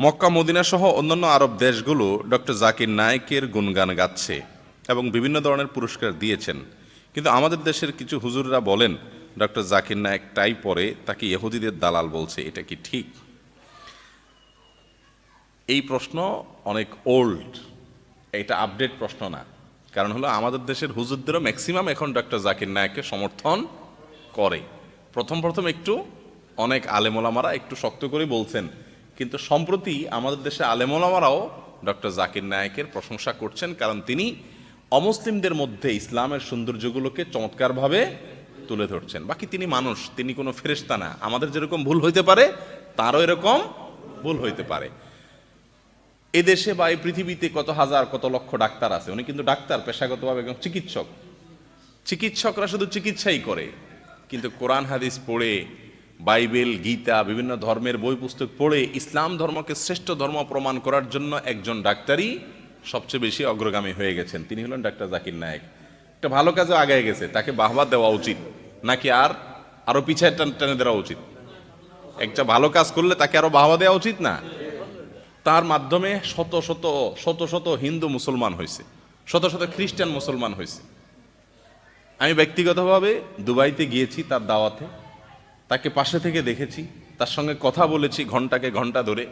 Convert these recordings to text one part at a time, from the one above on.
Mecca, Medina সহ অন্যান্য আরব দেশগুলো ডক্টর জাকির নায়েকের গুণগান গাচ্ছে এবং বিভিন্ন ধরনের পুরস্কার দিয়েছেন। কিন্তু আমাদের দেশের কিছু হুজুররা বলেন, ডক্টর জাকির নায়েক টাই পরে তাকে ইহুদিদের দালাল বলছে, এটা কি ঠিক? এই প্রশ্ন অনেক ওল্ড এটা আপডেট প্রশ্ন না। কারণ হলো আমাদের দেশের হুজুরদেরও ম্যাক্সিমাম এখন ডক্টর জাকির নায়েককে সমর্থন করে। প্রথম প্রথম একটু অনেক আলেমোলামারা একটু শক্ত করে বলছেন কিন্তু সম্প্রতি আমাদের দেশে আলেমোলামারাও ডক্টর জাকির নায়েকের প্রশংসা করছেন, কারণ তিনি অমুসলিমদের মধ্যে ইসলামের সৌন্দর্যগুলোকে চমৎকারভাবে তুলে ধরছেন। বাকি তিনি মানুষ, তিনি কোনো ফেরেশতা না। আমাদের যেরকম ভুল হইতে পারে, তারও এরকম ভুল হইতে পারে। এদেশে বা এই পৃথিবীতে কত হাজার, কত লক্ষ ডাক্তার আছে? উনি কিন্তু ডাক্তার, পেশাগতভাবে একজন চিকিৎসক। চিকিৎসকরা শুধু চিকিৎসাই করে, কিন্তু কোরআন, হাদিস পড়ে বাইবেল, গীতা, বিভিন্ন ধর্মের বই পুস্তক পড়ে ইসলাম ধর্মকে শ্রেষ্ঠ ধর্ম প্রমাণ করার জন্য একজন ডাক্তারই সবচেয়ে বেশি অগ্রগামী হয়ে গেছেন। তিনি হলেন ডাক্তার জাকির নায়েক। একটা ভালো কাজে আগায় গেছে। তাকে বাহবা দেওয়া উচিত, নাকি আর আরও পিছায় টান- দেওয়া উচিত? একটা ভালো কাজ করলে তাকে আরও বাহবা দেওয়া উচিত না? তার মাধ্যমে শত শত শত শত হিন্দু মুসলমান হয়েছে, শত শত খ্রিস্টান মুসলমান হয়েছে। আমি ব্যক্তিগতভাবে দুবাইতে গিয়েছি তার দাওয়াতে। তাকে পাশে থেকে দেখেছি, তার সঙ্গে কথা বলেছি ঘন্টাকে ঘণ্টা ধরে।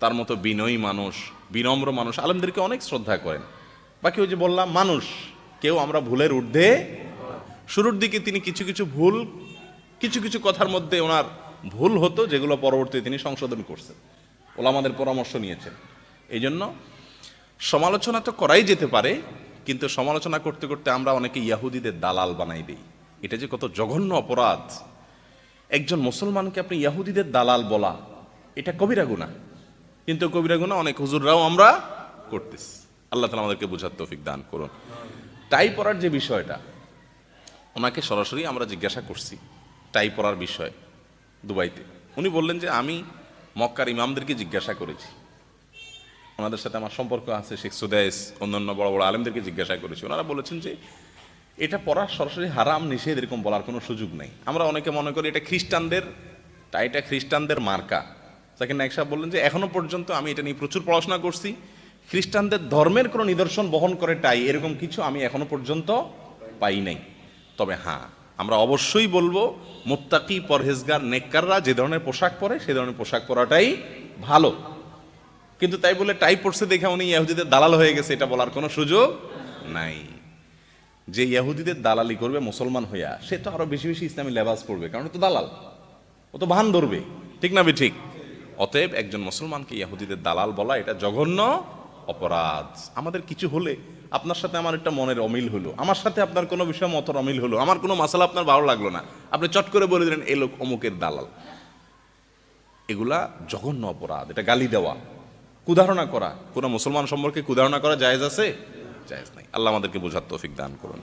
তার মতো বিনয়ী মানুষ, বিনম্র মানুষ, আলমদেরকে অনেক শ্রদ্ধা করেন। বাকি ওই যে বললাম, মানুষ, কেউ আমরা ভুলের ঊর্ধ্বে। শুরুর দিকে তিনি কিছু কিছু ভুল, কিছু কিছু কথার মধ্যে ওনার ভুল হতো, যেগুলো পরবর্তীতে তিনি সংশোধন করছেন, ওলামাদের পরামর্শ নিয়েছেন। এই জন্য সমালোচনা তো করাই যেতে পারে, কিন্তু সমালোচনা করতে করতে আমরা অনেকে ইয়াহুদিদের দালাল বানাই দিই। এটা যে কত জঘন্য অপরাধ। একজন মুসলমানকে আপনি ইয়াহুদিদের দালাল বলা, এটা কবিরা গুণা কিন্তু কবিরা গুণা অনেক হুজুররাও আমরা করতেছি। আল্লাহ তালা আমাদেরকে বোঝার তৌফিক দান করুন। টাই পরার যে বিষয়টা, ওনাকে সরাসরি আমরা জিজ্ঞাসা করছি টাই পরার বিষয় দুবাইতে। উনি বললেন যে, আমি মক্কার ইমামদেরকে জিজ্ঞাসা করেছি। ওনাদের সাথে আমার সম্পর্ক আছে, শেখ সুদাইস, অন্যান্য বড় বড় আলেমদেরকে জিজ্ঞাসা করেছি। ওনারা বলেছেন যে এটা পড়ার সরাসরি হারাম নিষেধ এরকম বলার কোনো সুযোগ নেই। আমরা অনেকে মনে করি এটা খ্রিস্টানদের টাইটা খ্রিস্টানদের মার্কা। জাকির নায়ক সাহেব বললেন যে এখনও পর্যন্ত আমি এটা নিয়ে প্রচুর পড়াশোনা করছি। খ্রিস্টানদের ধর্মের কোনো নিদর্শন বহন করে টাই এরকম কিছু আমি এখনও পর্যন্ত পাই নাই। তবে হ্যাঁ আমরা অবশ্যই বলব, মোত্তাকি পরহেজগার, নেককাররা যে ধরনের পোশাক পরে, সে ধরনের পোশাক পরাটাই ভালো। কিন্তু তাই বলে টাই পড়ছে দেখে উনি ইয়াহুদিদের দালাল হয়ে গেছে, এটা বলার কোনো সুযোগ নাই। যে ইয়াহুদিদের দালালি করবে, মুসলমান হইয়া, সে তো আরও বেশি বেশি ইসলামী লেবাস পড়বে, কারণ তো দালাল। ও তো ভান ধরবে। ঠিক না ঠিক। অতএব একজন মুসলমানকে ইয়াহুদিদের দালাল বলা এটা জঘন্য অপরাধ। আমাদের কিছু হলে আপনার সাথে আমার একটা মনের অমিল হলো। আমার সাথে আপনার কোনো বিষয় মতের অমিল হলো। আমার কোনো মাসালা আপনার ভালো লাগল না। আপনি চট করে বলে দিলেন, এ লোক অমুকের দালাল। এগুলা জঘন্য অপরাধ। এটা গালি দেওয়া। কুধারণা করা। কোনো মুসলমান সম্পর্কে কুধারণা করা জায়েজ আছে? জায়েজ নাই। আল্লাহ আমাদেরকে বোঝার তৌফিক দান করুন।